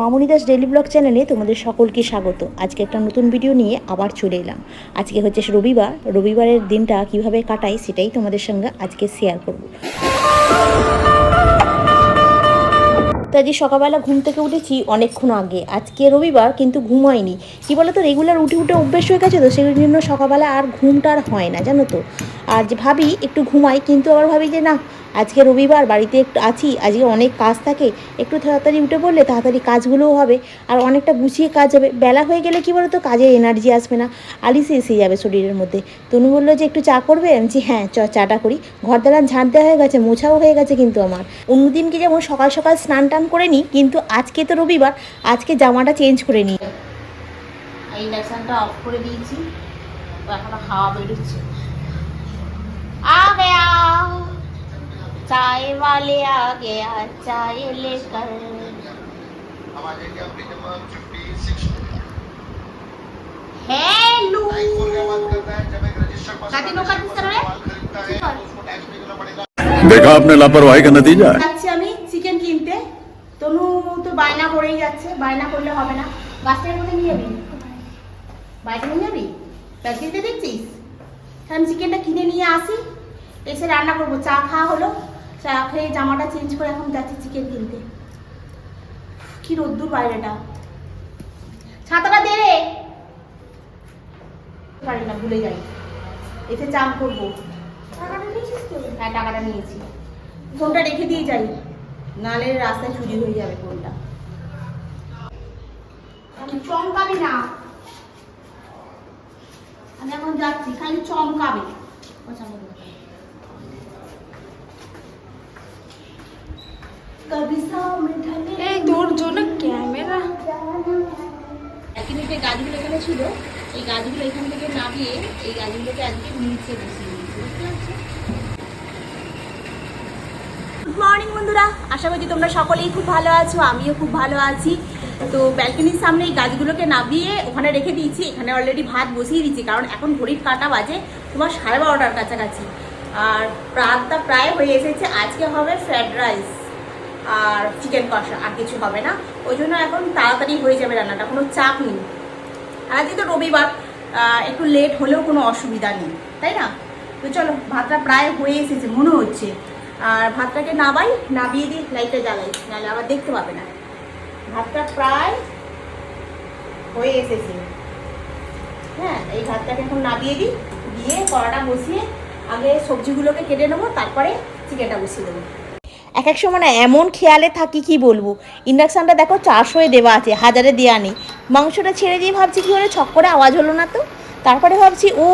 মামনি Das daily blog চ্যানেলে তোমাদের সকলকে স্বাগত। আজকে একটা নতুন ভিডিও নিয়ে আবার চলে এলাম। আজকে হচ্ছে রবিবার। রবিবারের দিনটা কীভাবে কাটাই সেটাই তোমাদের সঙ্গে আজকে শেয়ার করব। তো আজকে সকালবেলা ঘুম থেকে উঠেছি অনেকক্ষণ আগে। আজকে রবিবার কিন্তু ঘুমাইনি। কী বলো তো রেগুলার উঠে উঠে অভ্যেস হয়ে গেছে তো সেই জন্য সকালবেলা আর ঘুমটা আর হয় না, জানো তো? আর যে ভাবি একটু ঘুমাই কিন্তু আবার ভাবি যে না আজকে রবিবার বাড়িতে একটু আছি, আজকে অনেক কাজ থাকে, একটু তাড়াতাড়ি উঠে পড়লে তাড়াতাড়ি কাজগুলোও হবে, আর অনেকটা গুছিয়ে কাজ হবে। বেলা হয়ে গেলে কী বলো তো কাজের এনার্জি আসবে না, আলিসে এসে যাবে শরীরের মধ্যে। তনু বলল যে, একটু চা করবে? আমি যে হ্যাঁ চ, চাটা করি। ঘর দালান ঝাঁট দেওয়া হয়ে গেছে, মোছাও হয়ে গেছে কিন্তু আমার। অন্যদিনকে যেমন সকাল সকাল স্নান টান করে নিই, কিন্তু আজকে তো রবিবার, আজকে জামাটা চেঞ্জ করে নিই। ইন্ডাকশনটা অফ করে দিয়েছি এখন হাওয়া বেরোচ্ছে। আ चाय वाले आ गया चाय लेकर हेलो কাটি নো কাটি সরে देखा आपने लापरवाही का नतीजा है যাচ্ছি আমি চিকেন কিনতে তনু তো বায়না করেই যাচ্ছে বায়না করলে হবে না গাছটার মধ্যে নিয়ে যাবি বাইরে নিয়ে যাবি প্যাকেটে দেখছিস তাহলে আমি চিকেনটা কিনে নিয়ে আসি এসে রান্না করবো চা খাওয়া হলো চা খেয়ে জামাটা চেঞ্জ করে এখন যাচ্ছি চিকেন কিনতে। কি রোদ্দুর বাইরেটা। ছাতাটা দে রে। পারি না ভুলে যাই। এতে চান করব। টাকাটা নিয়েছিস তো? হ্যাঁ টাকাটা নিয়েছি। ফোনটা রেখে দিয়ে যাই। নালে রাস্তায় চুরি হয়ে যাবে ফোনটা। আমি চমকাবি না। আমি এখন যাচ্ছি খালি চমকাবে। কবি সামনে ঢলে এই তোর জন্য ক্যামেরা। একদিন যে গাছগুলো এখানে ছিল এই গাছগুলো এখান থেকে নামিয়ে এই গাছগুলোকে আজকে নিচে বসিয়ে দিয়েছি বুঝতে পারছ? গুড মর্নিং বন্ধুরা। আশা করছি তোমরা সকলেই খুব ভালো আছো আমিও খুব ভালো আছি। তো ব্যালকনির সামনে এই গাছগুলোকে নামিয়ে ওখানে রেখে দিয়েছি এখানে অলরেডি ভাত বসিয়ে দিয়েছি কারণ এখন ঘড়ির কাটা বাজে তোমার সাড়ে বারোটার কাছাকাছি। আর রাতটা প্রায় হয়ে এসেছে আজকে হবে ফ্রায়েড রাইস আর চিকেন কষা, আর কিছু হবে না। ওই জন্য এখন তাড়াতাড়ি হয়ে যাবে রান্নাটা, কোনো চাপ নেই। আর তো রবিবার একটু লেট হলেও কোনো অসুবিধা নেই, তাই না? তো চলো, ভাতটা প্রায় হয়ে এসেছে, মনে হচ্ছে। আর ভাতটাকে নাবাই, নাবিয়ে দিই লাইটটা জ্বালাই, নাহলে আবার দেখতে পাবে না। ভাতটা প্রায় হয়ে এসেছে। হ্যাঁ এই ভাতটাকে এখন নাবিয়ে দিই, দিয়ে কড়াটা বসিয়ে আগে সবজিগুলোকে কেটে নেব, তারপরে চিকেনটা বসিয়ে দেবো। এক এক সময় না এমন খেয়ালে থাকি, কি বলব? ইন্ডাকশানটা দেখো চারশোয় দেওয়া আছে, হাজারে দেওয়া নেই। মাংসটা ছেড়ে দিয়ে ভাবছি কি হলো, ছক করে আওয়াজ হলো না তো? তারপরে ভাবছি, ও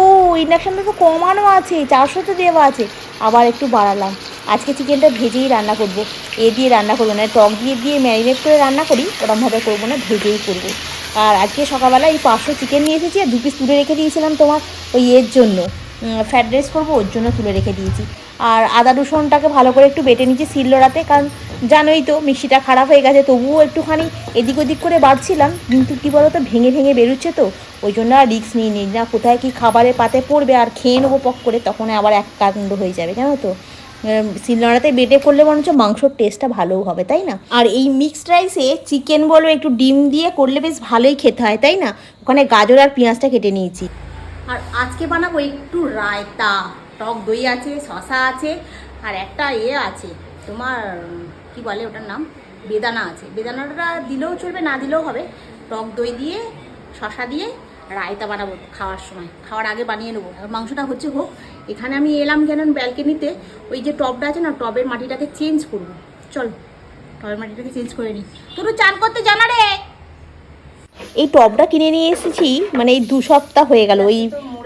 ইন্ডাকশানটা তো কমানো আছে চারশোতে দেওয়া আছে। আবার একটু বাড়ালাম। আজকে চিকেনটা ভেজেই রান্না করব। এ দিয়ে রান্না করব না টক দিয়ে দিয়ে ম্যারিনেট করে রান্না করি, ওরমভাবে করব না, ভেজেই করব। আর আজকে সকালবেলা এই পাঁচশো চিকেন নিয়ে এসেছি, আর দু পিস তুলে রেখে দিয়েছিলাম তোমার, ওই এর জন্য। ফ্রাইড রাইস করব, ওর জন্য তুলে রেখে দিয়েছি। আর আদা রসুনটাকে ভালো করে একটু বেটে নিচ্ছি শিলনোড়াতে কারণ জানোই তো মিক্সিটা খারাপ হয়ে গেছে, তবুও একটুখানি এদিক ওদিক করে বাড়ছিলাম, কিন্তু কী বলো তো ভেঙে ভেঙে বেরোচ্ছে তো, ওই জন্য আর রিস্ক নিয়ে নিই না কোথায় কি খাবারের পাতে পড়বে আর খেয়ে নেব পক করে, তখন আবার এক কাণ্ড হয়ে যাবে, জানো তো। শিলনোড়াতে বেটে করলে মনে হচ্ছে মাংসর টেস্টটা ভালোও হবে, তাই না? আর এই মিক্সড রাইসে চিকেন বলো একটু ডিম দিয়ে করলে বেশ ভালোই খেতে হয়, তাই না? ওখানে গাজর আর পেঁয়াজটা কেটে নিয়েছি। আর আজকে বানাবো একটু রায়তা। টক দই আছে শশা আছে আর একটা ইয়ে আছে তোমার কি বলে ওটার নাম? বেদানা আছে। বেদানাটা দিলেও চলবে না দিলেও হবে। টক দই দিয়ে শশা দিয়ে রায়তা বানাবো খাওয়ার সময়। খাওয়ার আগে বানিয়ে নেব। আর মাংসটা হচ্ছে হোক এখানে আমি এলাম কেন ব্যালকনিতে ওই যে টবটা আছে না টবের মাটিটাকে চেঞ্জ করব। চল টবের মাটিটাকে চেঞ্জ করে নিই। তোর চান করতে জানা রে! এই টবটা কিনে নিয়ে এসেছি মানে এই দু সপ্তাহ হয়ে গেল ওই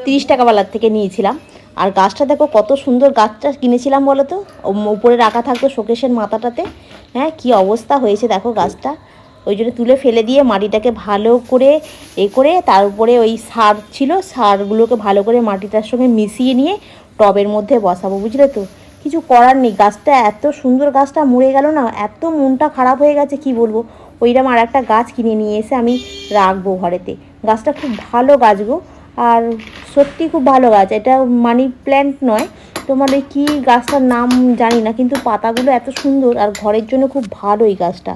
তিরিশ টাকা টাকাওয়ালার থেকে নিয়েছিলাম। আর গাছটা দেখো কত সুন্দর গাছটা কিনেছিলাম বলো তো? উপরে রাখা থাকতো শোকেশের মাথাটাতে। হ্যাঁ কি অবস্থা হয়েছে দেখো গাছটা। ওই জন্য তুলে ফেলে দিয়ে মাটিটাকে ভালো করে এ করে তার উপরে ওই সার ছিল, সারগুলোকে ভালো করে মাটিটার সঙ্গে মিশিয়ে নিয়ে টবের মধ্যে বসাবো, বুঝলে তো? কিছু করার নেই, গাছটা এত সুন্দর গাছটা মরে গেল না, এত মনটা খারাপ হয়ে গেছে, কি বলব? ওইরকম আর একটা গাছ কিনে নিয়ে এসে আমি রাখব ঘরেতে। গাছটা খুব ভালো গাছ গো। আর সত্যি খুব ভালো গাছ। এটা মানি প্ল্যান্ট নয়। তোমার এই কী গাছটার নাম জানি না, কিন্তু পাতাগুলো এত সুন্দর আর ঘরের জন্য খুব ভালো এই গাছটা।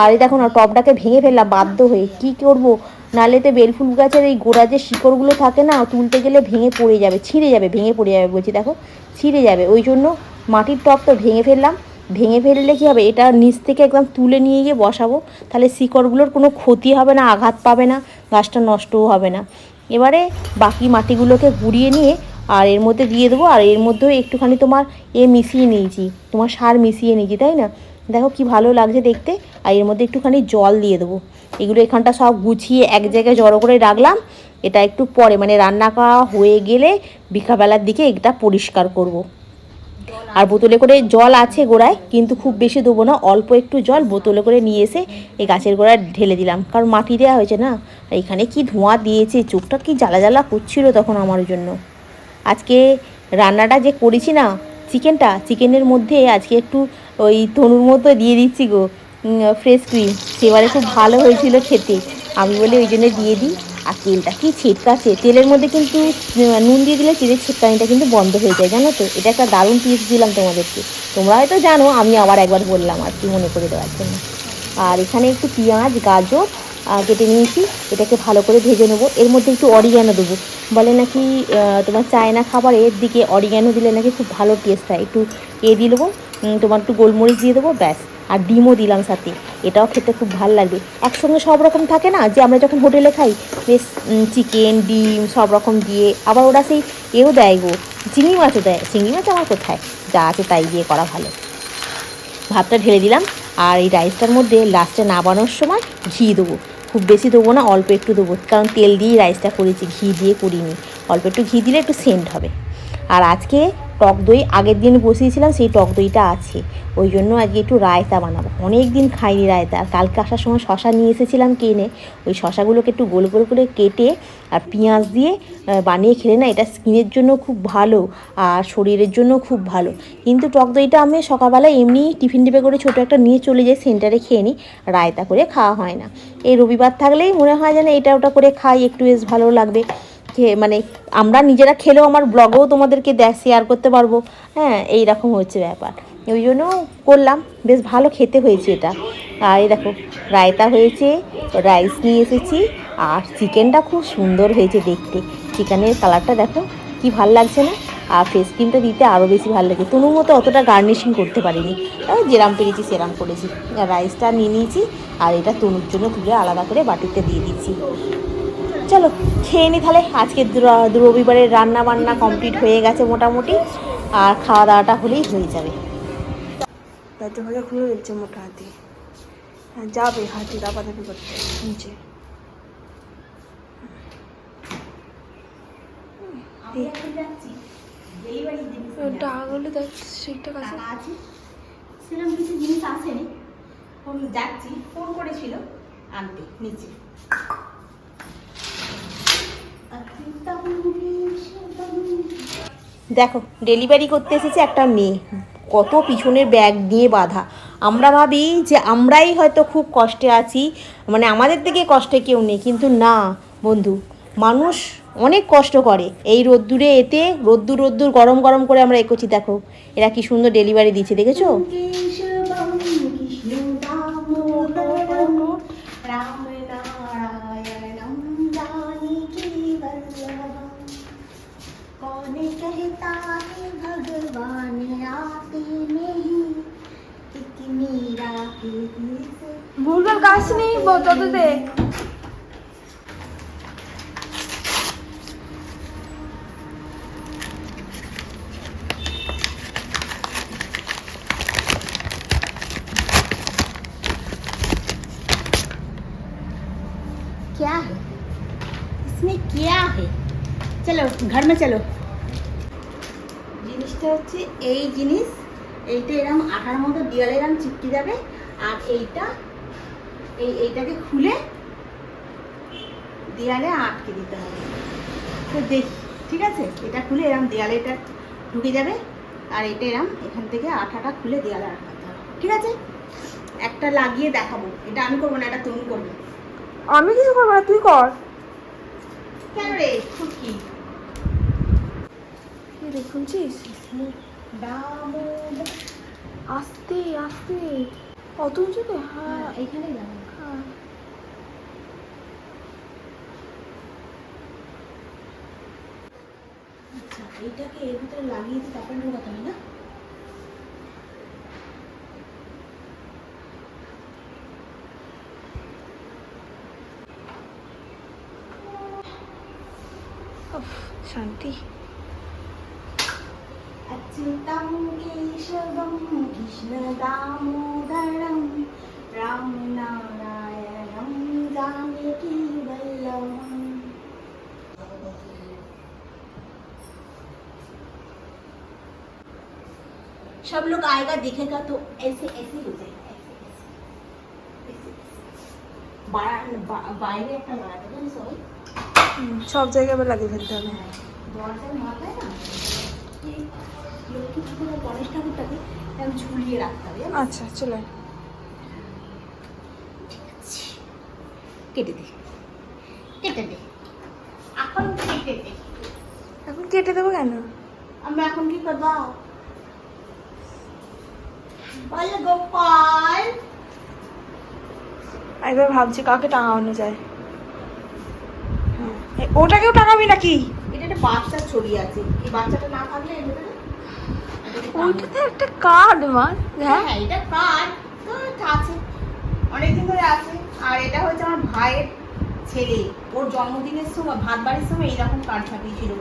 আর এই দেখো না টবটাকে ভেঙে ফেললাম, বাধ্য হয়ে। কি করব? নালে তো বেলফুল গাছের এই গোড়া যে শিকড়গুলো থাকে না, তুলতে গেলে ভেঙে পড়ে যাবে, ছিঁড়ে যাবে, ভেঙে পড়ে যাবে বলছি, দেখো, ছিঁড়ে যাবে। ওই জন্য মাটির টব তো ভেঙে ফেললাম। ভেঙে ফেললে কী হবে? এটা নিচ থেকে একদম তুলে নিয়ে গিয়ে বসাবো। তাহলে শিকড়গুলোর কোনো ক্ষতি হবে না, আঘাত পাবে না, গাছটা নষ্টও হবে না। এবারে বাকি মাটিগুলোকে গুঁড়িয়ে নিয়ে আর এর মধ্যে দিয়ে দেবো, আর এর মধ্যেও একটুখানি তোমার এ মিশিয়ে নিয়েছি, তোমার সার মিশিয়ে নিয়েছি, তাই না দেখো কি ভালো লাগছে দেখতে, আর এর মধ্যে একটুখানি জল দিয়ে দেবো এগুলো এখানটা সব গুছিয়ে এক জায়গায় জড়ো করে রাখলাম, এটা একটু পরে মানে রান্না করা হয়ে গেলে বিকাবেলার দিকে এটা পরিষ্কার করব। আর বোতলে করে জল আছে গোড়ায়, কিন্তু খুব বেশি দেবো না, অল্প একটু জল বোতলে করে নিয়ে এসে এই গাছের গোড়ায় ঢেলে দিলাম। কারণ মাটি দেওয়া হয়েছে না এখানে কি ধোঁয়া দিয়েছে, চোখটা কি জ্বালা জ্বালা করছিল তখন আমার জন্য। আজকে রান্নাটা যে করেছি না, চিকেনটা, চিকেনের মধ্যে আজকে একটু ওই তনুর মতো দিয়ে দিচ্ছি গো ফ্রেশ ক্রিম সেবারে খুব ভালো হয়েছিল খেতে। আমি বলে ওই জন্য দিয়ে দিই। আর তেলটা কি ছিটকাছে তেলের মধ্যে কিন্তু নুন দিয়ে দিলে তেলের ছিটকানিটা কিন্তু বন্ধ হয়ে যায়, জানো তো? এটা একটা দারুণ টিপস দিলাম তোমাদেরকে। তোমরা হয়তো জানো, আমি আবার একবার বললাম আর কি মনে করে দেওয়ার জন্য। আর এখানে একটু পেঁয়াজ, গাজর কেটে নিয়েছি। এটাকে ভালো করে ভেজে নেব। এর মধ্যে একটু অরিগ্যানো দেবো। বলে নাকি তোমার চায়না খাবারের দিকে অরিগ্যানো দিলে নাকি খুব ভালো টেস্ট হয়। একটু এ দিয়ে দেবো তোমার একটু গোলমরিচ দিয়ে দেবো, ব্যাস। আর ডিমও দিলাম সাথে। এটাও খেতে খুব ভালো লাগবে। একসঙ্গে সব রকম থাকে না? যে আমরা যখন হোটেলে খাই, বেশ চিকেন, ডিম, সব রকম দিয়ে আবার ওরা সেই এও দেয় গো। চিংড়ি মাছও দেয়। চিংড়ি মাছ আমার কোথায়? যা আছে তাই দিয়ে করা ভালো। ভাতটা ঢেলে দিলাম আর এই রাইসটার মধ্যে লাস্টে নামানোর সময় ঘি দেবো। খুব বেশি দেবো না, অল্প একটু দেবো। কারণ তেল দিয়েই রাইসটা করেছি, ঘি দিয়ে করিনি। অল্প একটু ঘি দিলে একটু সেন্ট হবে। আর আজকে টক দই আগের দিন বসিয়েছিলাম, সেই টক দইটা আছে। ওই জন্য আজকে একটু রায়তা বানাবো। অনেক দিন খাইনি রায়তা। আর কালকে আসার সময় শশা নিয়ে এসেছিলাম কিনে। ওই শশাগুলোকে একটু গোল গোল করে কেটে আর পেঁয়াজ দিয়ে বানিয়ে খেলে না এটা স্কিনের জন্য খুব ভালো আর শরীরের জন্য খুব ভালো। কিন্তু টক দইটা আমি সকালবেলা এমনি টিফিন ডিপে করে ছোটো একটা নিয়ে চলে যাই, সেন্টারে খেয়ে নিই। রায়তা করে খাওয়া হয় না। এই রবিবার থাকলেই মনে হয় যেন এটা ওটা করে খাই, একটু বেশ ভালো লাগবে। খেয়ে মানে আমরা নিজেরা খেলেও আমার ব্লগেও তোমাদেরকে দেখ শেয়ার করতে পারব। হ্যাঁ এই রকম হচ্ছে ব্যাপার। ওই জন্য করলাম। বেশ ভালো খেতে হয়েছে এটা। আর এই দেখো, রায়তা হয়েছে রাইস নিয়ে এসেছি, আর চিকেনটা খুব সুন্দর হয়েছে দেখতে। চিকেনের কালারটা দেখো, কি ভালো লাগছে না? আর ফেস ক্রিমটা দিতে আরও বেশি ভালো লাগে। তনুর মতো অতটা গার্নিশিং করতে পারিনি। যেরাম পেরেছি সেরাম করেছি। রাইসটা নিয়ে নিয়েছি, আর এটা তনুর জন্য তুলে আলাদা করে বাটিতে দিয়ে দিচ্ছি। চলো খেয়ে নি তাহলে। আজকে রবিবারের রান্না বান্না কমপ্লিট হয়ে গেছে মোটামুটি আর খাওয়া দাওয়াটা হলেই হয়ে যাবে। দরজা খুলে দিচ্ছে মোটা হাতি। হ্যাঁ যাবে হাতি দাপাদাপি করতে নিচে। সেটা টাকা আছে। সেরকম কিছু জিনিস আসেনি। ফোন যাচ্ছি ফোন করেছিল আনতে নিচে। দেখো ডেলিভারি করতে এসেছে একটা মেয়ে। কত পিছনের ব্যাগ নিয়ে বাঁধা। আমরা ভাবি যে আমরাই হয়তো খুব কষ্টে আছি মানে আমাদের থেকে কষ্টে কেউ নেই। কিন্তু না, বন্ধু, মানুষ অনেক কষ্ট করে। এই রোদ্দুরে এতে রোদ্দুর রোদ্দুর গরম গরম করে আমরা এগোচ্ছি। দেখো, এরা কি সুন্দর ডেলিভারি দিচ্ছে, দেখেছ? ভুলভাল গাছ নেই বোতলতে क्या है इसमें क्या है চলো ঘর মে চলো জিনিসটা হচ্ছে এই জিনিস এইটা এরকম আঠার মতো দেওয়ালে এরকম চিপকে যাবে আর এইটা এই এইটাকে খুলে দেয়ালে আটকে দিতে হবে। তো দেখি ঠিক আছে? এটা খুলে এরকম দেয়ালে এটা ঢুকে যাবে আর এটা এরম এখান থেকে আঠাটা খুলে দেয়ালে আটকাতে হবে। ঠিক আছে? একটা লাগিয়ে দেখাবো। এটা আমি করব না এটা তুমি করবে। আমি কিছু করব না তুই কর। কেন রে? খুব কি? খুলছিস দামোদর আস্তে আস্তে। অত উঁচুতে হ্যাঁ এখানে হ্যাঁ। আচ্ছা এইটাকে এর ভিতরে লাগিয়ে দিয়ে তারপরে ঢোকাতে হবে না? कृष्णदामोदरं रामनारायणं जानकी वल्लभम् सब लोग आएगा देखेगा तो ऐसे ऐसे हो जाएगा ऐसे ऐसे ऐसे ऐसे बाहर बा- বাইরে একটা লাগাতে পারি সবাই হুম, সব জায়গায় আবার লাগিয়ে ফেলতে হবে দরজার মাথায় না এই লক্ষ্মী ঠাকুর আর গণেশ ঠাকুরটাকে ঝুলিয়ে রাখতে হবে আচ্ছা চলে। কেটে দে। কেটে দে। এখন কেটে দে। এখন কেটে দেবো কেন? এখন কি করব? বল গোপাল। একবার ভাবছি কাকে টাঙানো যায়। হ্যাঁ ওটাকেও টাঙাবি নাকি? এটা একটা বাচ্চা ছড়ি আছে। এই বাচ্চাটা না থাকলে এর ভেতরে। ওইটাতে একটা কার্ড মার হ্যাঁ এটা কার্ড তো আছে। অনেকদিন ধরে আছে। আর এটা হচ্ছে আমার ভাইয়ের ছেলে। ওর জন্মদিনের সময় ভাত বাড়ির সময় এইরকম কার্ড ছাপিয়েছিল।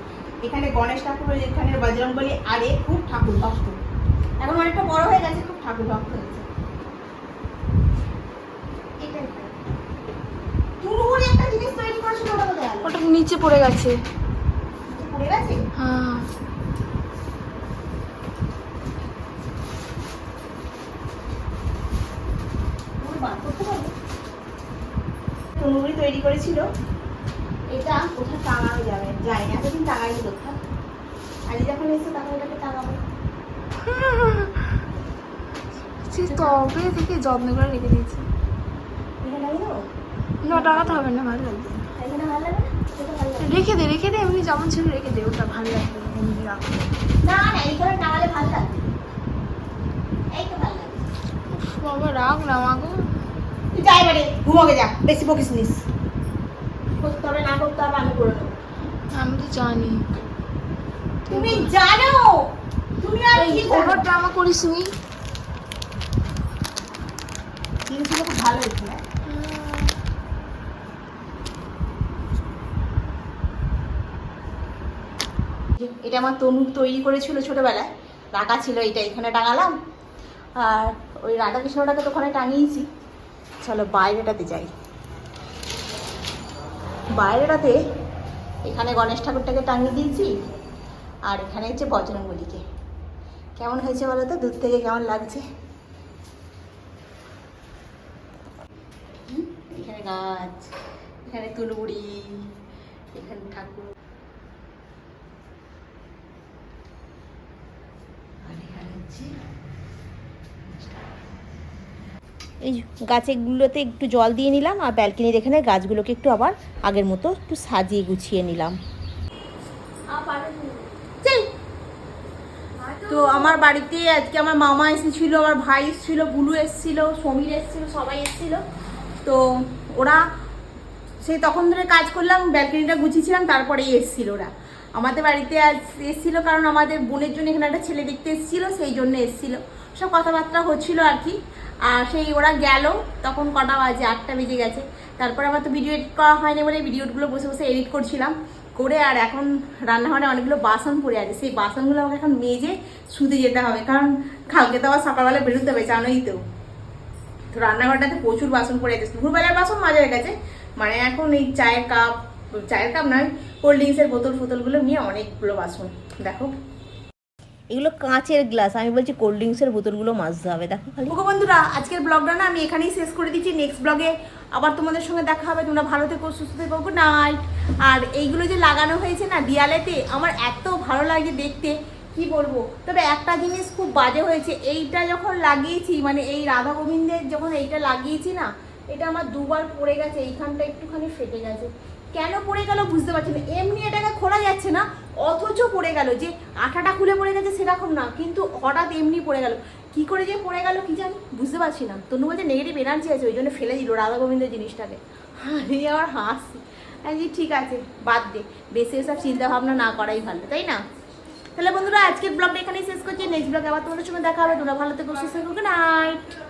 এখানে গণেশ ঠাকুর এখানে বজরং বলি আর এ খুব ঠাকুর ভক্ত। এখন অনেকটা বড় হয়ে গেছে খুব ঠাকুর ভক্ত হয়েছে। এটাই ভাই। তুনুর একটা জিনিস তৈরি করেছিল ওটা কোথায় ওটা নিচে পড়ে গেছে। পড়ে গেছে? হ্যাঁ তুমি বার করতে পারবে তনুগুলি তৈরি করেছিল এটা কোথাও টাঙানো যাবে? যায় না এতদিন টাঙাইনি কোথাও আজ যখন এসে তখন এটাকে টাঙাবো। সে তবে থেকে যত্ন করে রেখে দিয়েছি। না হবে না ভালো লাগবে। রেখে দে রেখে দে এমনি যেমন ছিল রেখে দে ওটা ভালো লাগবে এমনি রাখো। না না এইখানে টাঙালে ভালো লাগবে এই তো ভালো লাগবে। বাবা রাখ না মাগো ঘুমোকে যা বেশি বকিস নিস। করতে হবে না করতে হবে আমি করে নেব। আমি তো জানি। তুমি জানো তুমি আর কি ওভার ড্রামা করিস নি? জিনিসগুলো খুব ভালো হয়েছে এটা আমার তনু তৈরি করেছিল ছোটবেলায়। রাখা ছিল এটা এখানে টাঙালাম। আর ওই রাধা কৃষ্ণটাকে তো ওখানে টাঙিয়েছি। চলো বাইরেটাতে যাই। বাইরেটাতে এখানে গণেশ ঠাকুরটাকে টাঙিয়ে দিয়েছি, আর এখানে হচ্ছে বজরঙ্গলিকে কেমন হয়েছে বলো তো? দূর থেকে কেমন লাগছে? এখানে গাছ, এখানে তুলবুড়ি, এখানে ঠাকুর। আর এখানে হচ্ছে এই গাছগুলোতে একটু জল দিয়ে নিলাম আর ব্যালকনির এখানে গাছগুলোকে একটু আবার আগের মতো একটু সাজিয়ে গুছিয়ে নিলাম। তো আমার বাড়িতে আজকে আমার মামা এসেছিল, আমার ভাই এসেছিল, বুলু এসেছিল, সমীর এসেছিল, সবাই এসেছিল। তো ওরা সেই তখন ধরে কাজ করলাম ব্যালকনিটা গুছিয়েছিলাম, তারপরেই এসেছিল ওরা। আমাদের বাড়িতে আজ এসেছিল কারণ আমাদের বোনের জন্য এখানে একটা ছেলে দেখতে এসেছিল, সেই জন্য এসেছিল। সব কথাবার্তা হচ্ছিল আর কি। আর সেই ওরা গেল, তখন কটা বাজে? আটটা বেজে গেছে। তারপর আমার তো ভিডিও এডিট করা হয়নি বলে ভিডিওগুলো বসে বসে এডিট করছিলাম। করে আর এখন রান্নাঘরে অনেকগুলো বাসন পড়ে আছে। সেই বাসনগুলো আমাকে এখন মেজে শুতে যেতে হবে। কারণ কালকে তো আবার সকালবেলা বেরোতে হবে, জানোই তো। তো রান্নাঘরটাতে প্রচুর বাসন পড়ে আছে। দুপুরবেলার বাসন মাজা হয়ে গেছে। মানে এখন এই চায়ের কাপ চায়ের কাপ নয় কোল্ড ড্রিঙ্কসের বোতল ফোতলগুলো নিয়ে অনেকগুলো বাসন। দেখো। এগুলো কাঁচের গ্লাস, আমি বলছি কোল্ড ড্রিঙ্কসের বোতলগুলো মাজতে হবে, দেখো খালি। মুখো বন্ধুরা, আজকের ব্লগটা না আমি এখানেই শেষ করে দিচ্ছি। নেক্সট ব্লগে আবার তোমাদের সঙ্গে দেখা হবে। তোমরা ভালো থেকো, সুস্থ থেকো গুড নাইট আর এইগুলো যে লাগানো হয়েছে না দেয়ালেতে, আমার এত ভালো লাগে দেখতে। কি বলব? তবে একটা জিনিস খুব বাজে হয়েছে, এইটা যখন লাগিয়েছি মানে এই রাধা গোবিন্দের যখন এইটা লাগিয়েছি না, এটা আমার দুবার পড়ে গেছে, এইখানটা একটুখানি ফেটে গেছে। কেন পড়ে গেল বুঝতে পারছি না। এমনি এটাকে খোলা যাচ্ছে না অথচ পড়ে গেল যে আঠাটা খুলে পড়ে গেছে সেরকম না, কিন্তু হঠাৎ এমনি পড়ে গেল। কি করে যে পড়ে গেল কি জানি, বুঝতে পারছি না। তনু বলছে নেগেটিভ এনার্জি আছে, ওই জন্য ফেলে দিল রাধা গোবিন্দ জিনিসটাকে। আমি আবার হাসছি আমি ঠিক আছে, বাদ দে। বেশি এসব চিন্তা ভাবনা না করাই ভালো, তাই না? তাহলে বন্ধুরা, আজকের ব্লগটা এখানেই শেষ করছি। নেক্সট ব্লগে আবার তোমাদের সঙ্গে দেখা হবে। তোমরা ভালো থেকো, সুস্থ থেকো নাইট